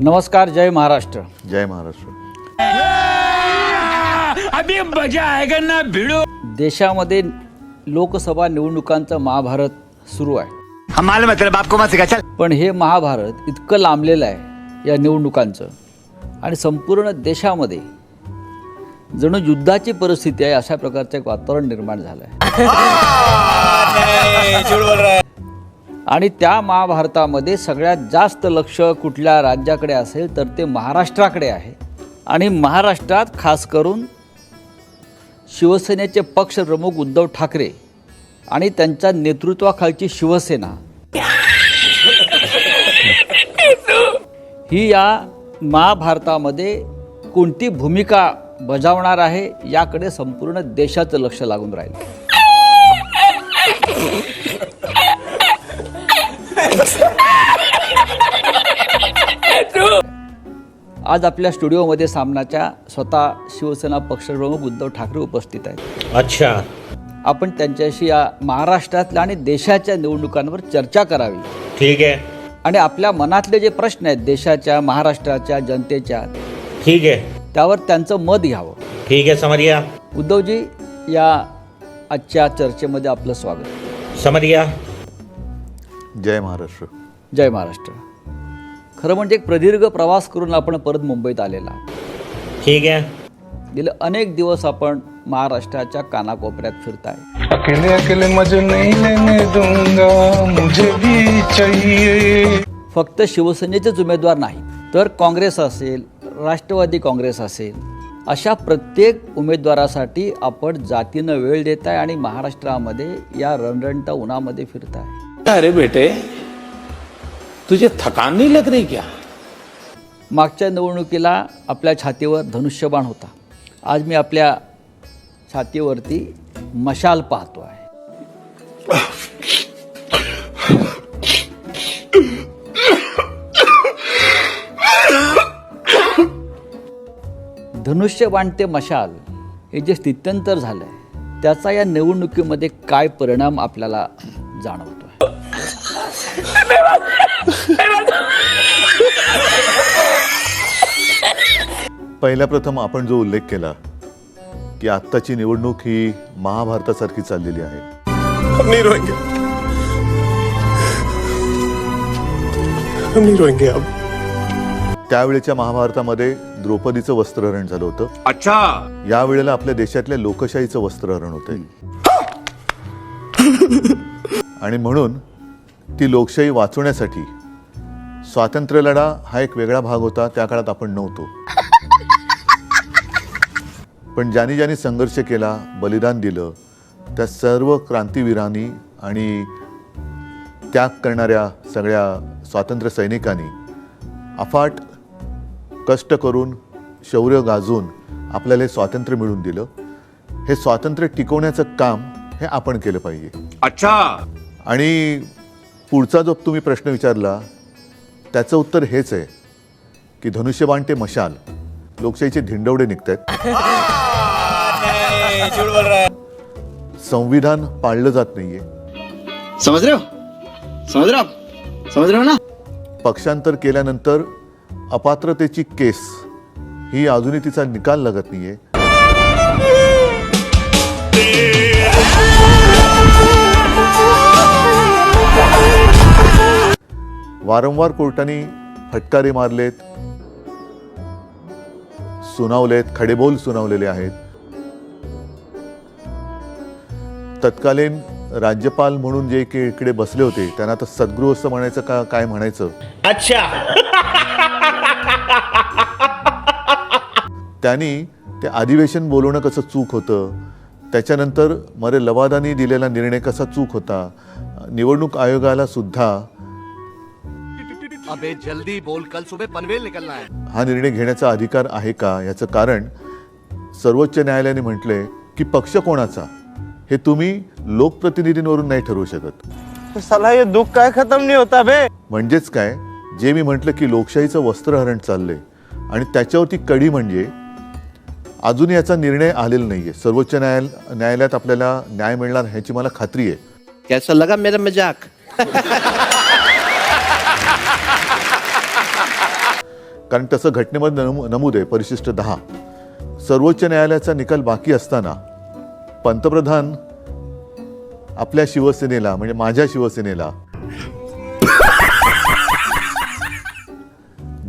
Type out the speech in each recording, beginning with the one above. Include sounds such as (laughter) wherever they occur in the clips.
नमस्कार जय महाराष्ट्र. जय महाराष्ट्र. अभी मजा आएगा ना भिड़ो। देशामध्ये लोकसभा निवडणुकांचं महाभारत सुरू आहे. हम मालूम तेरे बाप को मत सिखा चल. पण हे महाभारत इतकं लांबलेलं आहे या निवडणुकांचं. आणि संपूर्ण देशामध्ये जणू युद्धाची परिस्थिती आहे अशा प्रकारचं एक वातावरण निर्माण झालं आहे (laughs) आणि त्या महाभारतामध्ये सगळ्यात जास्त लक्ष कुठल्या राज्याकडे असेल तर ते महाराष्ट्राकडे आहे. आणि महाराष्ट्रात खास करून शिवसेनेचे पक्षप्रमुख उद्धव ठाकरे आणि त्यांच्या नेतृत्वाखालची शिवसेना. ही या महाभारतामध्ये कोणती भूमिका बजावणार आहे याकडे संपूर्ण देशाचं लक्ष लागून राहील. आज आपल्या स्टुडिओमध्ये सामनाच्या स्वतः शिवसेना पक्षप्रमुख उद्धव ठाकरे उपस्थित आहेत. अच्छा. आपण त्यांच्याशी या महाराष्ट्रातल्या आणि देशाच्या निवडणुकांवर चर्चा करावी. ठीक है आणि आपल्या मनातले जे प्रश्न आहेत देशाच्या महाराष्ट्राच्या जनतेच्या ठीक है त्यावर त्यांचं मत घ्यावं. ठीक है समझ गया उद्धवजी या आजच्या चर्चेमध्ये आपलं स्वागत. समझ गया जय महाराष्ट्र. जय महाराष्ट्र. खरं म्हणजे एक प्रदीर्घ प्रवास करून आपण परत मुंबईत आलेला. ठीक है गेले अनेक दिवस आपण महाराष्ट्राच्या कानाकोपऱ्यात फिरताय. अकेले अकेले मजे नहीं लेने दूंगा मुझे भी चाहिए। फक्त शिवसेनेचेच उमेदवार नाही तर काँग्रेस असेल राष्ट्रवादी काँग्रेस असेल अशा प्रत्येक उमेदवारासाठी आपण जातीनं वेळ देत आहे आणि महाराष्ट्रामध्ये या रणरणता उन्हामध्ये फिरताय. अरे बेटे तुझे थकान नहीं लग रही क्या? मागच्या निवडणुकीला आपल्या छातीवर धनुष्यबाण होता. आज मी आपल्या छातीवरती मशाल पाहतो आहे धनुष्यबाण ते मशाल हे जे स्थित्यंतर झालं आहे त्याचा या निवडणुकीमध्ये काय परिणाम आपल्याला जाणवतो पहिल्या प्रथम आपण जो उल्लेख केला की आत्ताची निवडणूक ही महाभारतासारखी चाललेली आहे. त्यावेळेच्या महाभारतामध्ये द्रौपदीचं वस्त्रहरण झालं होतं. अच्छा. यावेळेला आपल्या देशातल्या लोकशाहीचं वस्त्रहरण होतंय आणि म्हणून ती लोकशाही वाचवण्यासाठी. स्वातंत्र्य लढा हा एक वेगळा भाग होता त्या काळात आपण नव्हतो. पण ज्यांनी ज्यांनी संघर्ष केला बलिदान दिलं त्या सर्व क्रांतीवीरांनी आणि त्याग करणाऱ्या सगळ्या स्वातंत्र्य सैनिकांनी अफाट कष्ट करून शौर्य गाजून आपल्याला हे स्वातंत्र्य मिळवून दिलं. हे स्वातंत्र्य टिकवण्याचं काम हे आपण केलं पाहिजे. अच्छा! आणि पुढचा जो तुम्ही प्रश्न विचारला त्याचं उत्तर हेच आहे की धनुष्यबाण ते मशाल लोकशाहीचे धिंडवडे निघत आहेत संविधान पाळलं जात नाहीये. समझ रहे हो ना? पक्षांतर केल्यानंतर अपात्रतेची केस ही अजूनही तिचा निकाल लागत नाहीये. वारंवार कोर्टाने फटकारे मारलेत सुनावलेत खडेबोल सुनावलेले आहेत. तत्कालीन राज्यपाल म्हणून जे की इकडे बसले होते त्यांना तर सद्गृह असं म्हणायचं का काय म्हणायचं? अच्छा. त्यांनी ते अधिवेशन बोलवणं कसं चूक होतं त्याच्यानंतर मरे लवादानी दिलेला निर्णय कसा चूक होता निवडणूक आयोगाला सुद्धा अबे जल्दी बोल कल सुबह पनवेल निकलना है। हा निर्णय घेण्याचा अधिकार आहे का? याचं कारण सर्वोच्च न्यायालयाने म्हटलंय की पक्ष कोणाचा? हे तुम्ही लोकप्रतिनिधींवरून नाही ठरवू शकत. साला ये दुख काय खत्म नहीं होता बे। म्हणजेच काय? जे मी म्हटलं की लोकशाहीचं वस्त्रहरण चाललंय आणि त्याच्यावरती कडी म्हणजे अजून याचा निर्णय आलेला नाहीये. सर्वोच्च न्यायाल न्यायालयात आपल्याला न्याय मिळणार ह्याची मला खात्री आहे. कैसा लगा मेरा मजाक. (laughs) कारण तसं घटनेमध्ये नमू नमूद आहे परिशिष्ट दहा. सर्वोच्च न्यायालयाचा निकाल बाकी असताना पंतप्रधान आपल्या शिवसेनेला म्हणजे माझ्या शिवसेनेला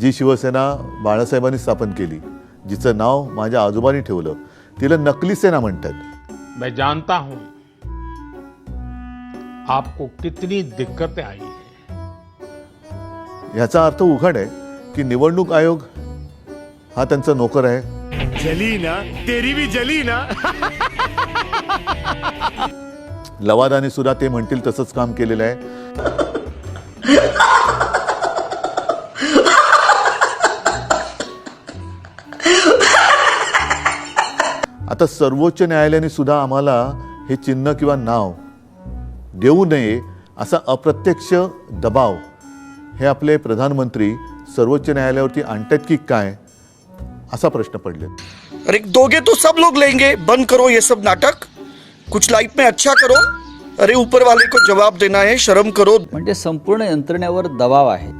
जी शिवसेना बाळासाहेबांनी स्थापन केली जिचं नाव माझ्या आजोबांनी ठेवलं तिला नकली सेना म्हणतात. मैं जानता हूं आपको कितनी दिक्कतें आई हैं। ह्याचा अर्थ उघड आहे. की निवडणूक आयोग हा त्यांचा नोकर आहे. जली ना तेरी भी जली ना. लवादाने सुद्धा ते म्हणतील तसंच काम केलेलं आहे. आता सर्वोच्च न्यायालयाने सुद्धा आम्हाला हे चिन्ह किंवा नाव देऊ नये असा अप्रत्यक्ष दबाव हे आपले प्रधानमंत्री सर्वोच्च न्यायालयावरती आणतात की काय असा प्रश्न पडले अरे दोगे तो सब लोग लेंगे बंद करो ये सब नाटक कुछ लाइफ में अच्छा करो अरे ऊपर वाले को जवाब देना है शर्म करो म्हणजे संपूर्ण यंत्रणेवर दबाव आहे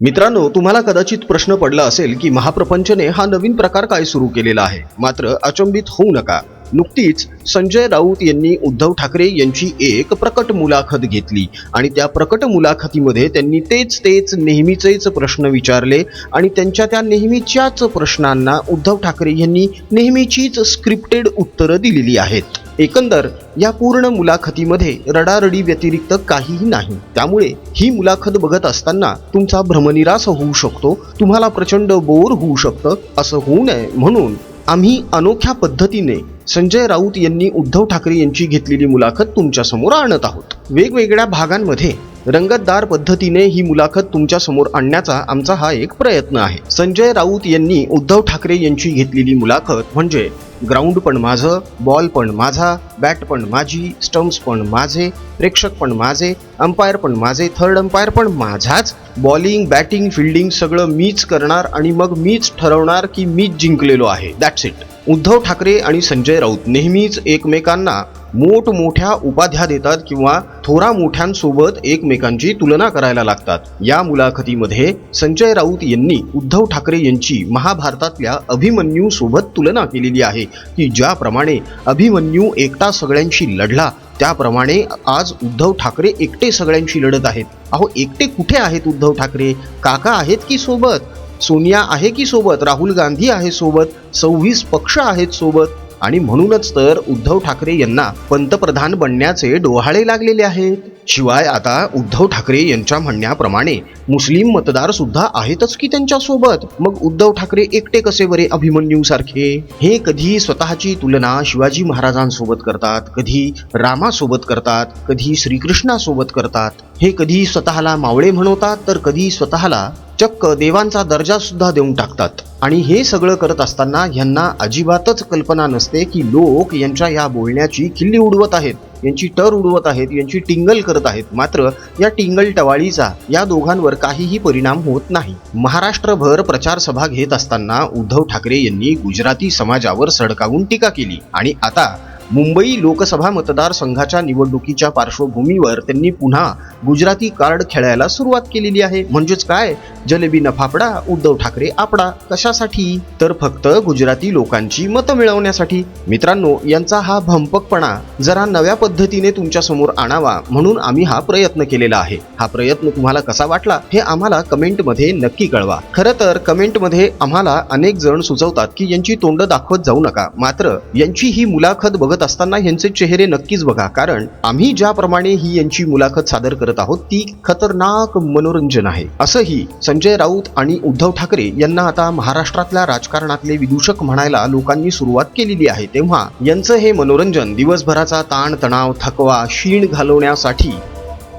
मित्रांनो तुम्हाला कदाचित प्रश्न पडला असेल की महाप्रपंचने हा नवीन प्रकार काय सुरू केलेला आहे? मात्र अचंबित होऊ नका. नुकतीच संजय राऊत यांनी उद्धव ठाकरे यांची एक प्रकट मुलाखत घेतली आणि त्या प्रकट मुलाखतीमध्ये त्यांनी तेच तेच नेहमीचेच प्रश्न विचारले आणि त्यांच्या त्या नेहमीच्याच प्रश्नांना उद्धव ठाकरे यांनी नेहमीचीच स्क्रिप्टेड उत्तरं दिलेली आहेत. एकंदर या पूर्ण मुलाखतीमध्ये रडारडी व्यतिरिक्त काहीही नाही. त्यामुळे ही मुलाखत बघत असताना तुमचा भ्रमनिरास होऊ शकतो तुम्हाला प्रचंड बोर होऊ शकतं असं होऊ नये म्हणून आम्ही अनोख्या पद्धतीने संजय राऊत यांनी उद्धव ठाकरे यांची घेतलेली मुलाखत तुमच्यासमोर आणत आहोत. वेगवेगळ्या भागांमध्ये रंगतदार पद्धतीने ही मुलाखत तुमच्यासमोर आणण्याचा आमचा हा एक प्रयत्न आहे. संजय राऊत यांनी उद्धव ठाकरे यांची घेतलेली मुलाखत म्हणजे ग्राउंड पण माझं बॉल पण माझा बॅट पण माझी स्टम्प्स पण माझे प्रेक्षक पण माझे अंपायर पण माझे थर्ड अंपायर पण माझाच बॉलिंग बॅटिंग फिल्डिंग सगळं मीच करणार आणि मग मीच ठरवणार की मीच जिंकलेलो आहे. दॅट्स इट उद्धव ठाकरे आणि संजय राऊत नेहमीच एकमेकांना मोठमोठ्या उपाध्या देतात किंवा थोरा मोठ्यांसोबत एकमेकांची तुलना करायला लागतात. या मुलाखतीमध्ये संजय राऊत यांनी उद्धव ठाकरे यांची महाभारतातल्या अभिमन्यू सोबत तुलना केलेली आहे. की ज्याप्रमाणे अभिमन्यू एकटा सगळ्यांशी लढला त्याप्रमाणे आज उद्धव ठाकरे एकटे सगळ्यांशी लढत आहेत. अहो एकटे कुठे आहेत उद्धव ठाकरे? काका आहेत की सोबत? सोनिया आहे की सोबत? राहुल गांधी आहे सोबत? सव्वीस पक्ष आहेत सोबत? आणि म्हणूनच तर उद्धव ठाकरे यांना पंतप्रधान बनण्याचे डोहाळे लागलेले आहेत. शिवाय आता उद्धव ठाकरे यांच्या म्हणण्याप्रमाणे मुस्लिम मतदार सुद्धा आहेतच की त्यांच्यासोबत मग उद्धव ठाकरे एकटे कसे बरे अभिमन्यू सारखे? हे कधी स्वतःची तुलना शिवाजी महाराजांसोबत करतात कधी रामासोबत करतात कधी श्रीकृष्णासोबत करतात. हे कधी स्वतःला मावळे म्हणवतात तर कधी स्वतःला चक्क देवांचा दर्जा सुद्धा देऊन टाकतात. आणि हे सगळं करत असताना यांना अजिबातच कल्पना नसते की लोक यांच्या या बोलण्याची खिल्ली उडवत आहेत यांची टर उडवत आहेत यांची टिंगल करत आहेत. मात्र या टिंगल टवाळीचा या दोघांवर काहीही परिणाम होत नाही. महाराष्ट्रभर प्रचार सभा घेत असताना उद्धव ठाकरे यांनी गुजराती समाजावर सडकावून टीका केली आणि आता मुंबई लोकसभा मतदारसंघाच्या निवडणुकीच्या पार्श्वभूमीवर त्यांनी पुन्हा गुजराती कार्ड खेळायला सुरुवात केलेली आहे. म्हणजेच काय? जलेबी नफापडा उद्धव ठाकरे आपडा. कशासाठी? तर फक्त गुजराती लोकांची मतं मिळवण्यासाठी. मित्रांनो यांचा हा भंपकपणा जरा नव्या पद्धतीने तुमच्यासमोर आणावा म्हणून आम्ही हा प्रयत्न केलेला आहे. हा प्रयत्न तुम्हाला कसा वाटला हे आम्हाला कमेंटमध्ये नक्की कळवा. खरं तर कमेंटमध्ये आम्हाला अनेक जण सुचवतात की यांची तोंड दाखवत जाऊ नका. मात्र यांची ही मुलाखत बघत असताना यांचे चेहरे नक्कीच बघा. कारण आम्ही ज्याप्रमाणे ही यांची मुलाखत सादर करत आहोत ती खतरनाक मनोरंजन आहे. असंही संजय राऊत आणि उद्धव ठाकरे यांना आता महाराष्ट्रातल्या राजकारणातले विदूषक म्हणायला लोकांनी सुरुवात केलेली आहे. तेव्हा यांचं हे मनोरंजन दिवसभराचा ताण तणाव थकवा शीण घालवण्यासाठी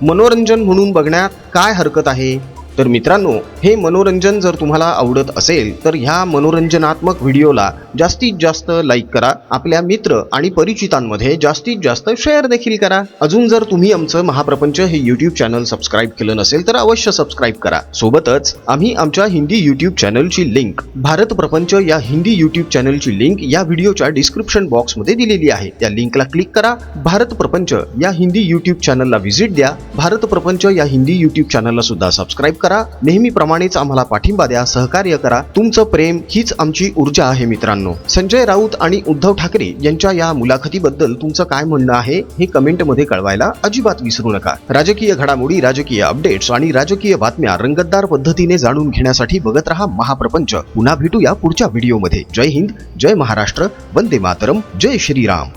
मनोरंजन म्हणून बघण्यात काय हरकत आहे? तर मित्रांनो हे मनोरंजन जर तुम्हाला आवडत असेल तर ह्या मनोरंजनात्मक व्हिडिओला जास्तीत जास्त लाईक करा. आपल्या मित्र आणि परिचितांमध्ये जास्तीत जास्त शेअर देखील करा. अजून जर तुम्ही आमचं महाप्रपंच हे युट्यूब चॅनल सबस्क्राईब केलं नसेल तर अवश्य सबस्क्राईब करा. सोबतच आम्ही आमच्या हिंदी युट्यूब चॅनलची लिंक भारत प्रपंच या हिंदी युट्यूब चॅनलची लिंक या व्हिडिओच्या डिस्क्रिप्शन बॉक्समध्ये दिलेली आहे. त्या लिंकला क्लिक करा. भारत प्रपंच या हिंदी युट्यूब चॅनलला व्हिजिट द्या. भारत प्रपंच या हिंदी युट्यूब चॅनलला सुद्धा सबस्क्राईब करा नेहमीप्रमाणेच आम्हाला पाठिंबा द्या सहकार्य करा. तुमचं प्रेम हीच आमची ऊर्जा आहे मित्रांनो. संजय राऊत आणि उद्धव ठाकरे यांच्या या मुलाखतीबद्दल तुमचं काय म्हणणं आहे हे कमेंटमध्ये कळवायला अजिबात विसरू नका. राजकीय घडामोडी राजकीय अपडेट्स आणि राजकीय बातम्या रंगतदार पद्धतीने जाणून घेण्यासाठी बघत रहा महाप्रपंच. पुन्हा भेटूया पुढच्या व्हिडिओमध्ये. जय हिंद जय महाराष्ट्र वंदे मातरम जय श्रीराम.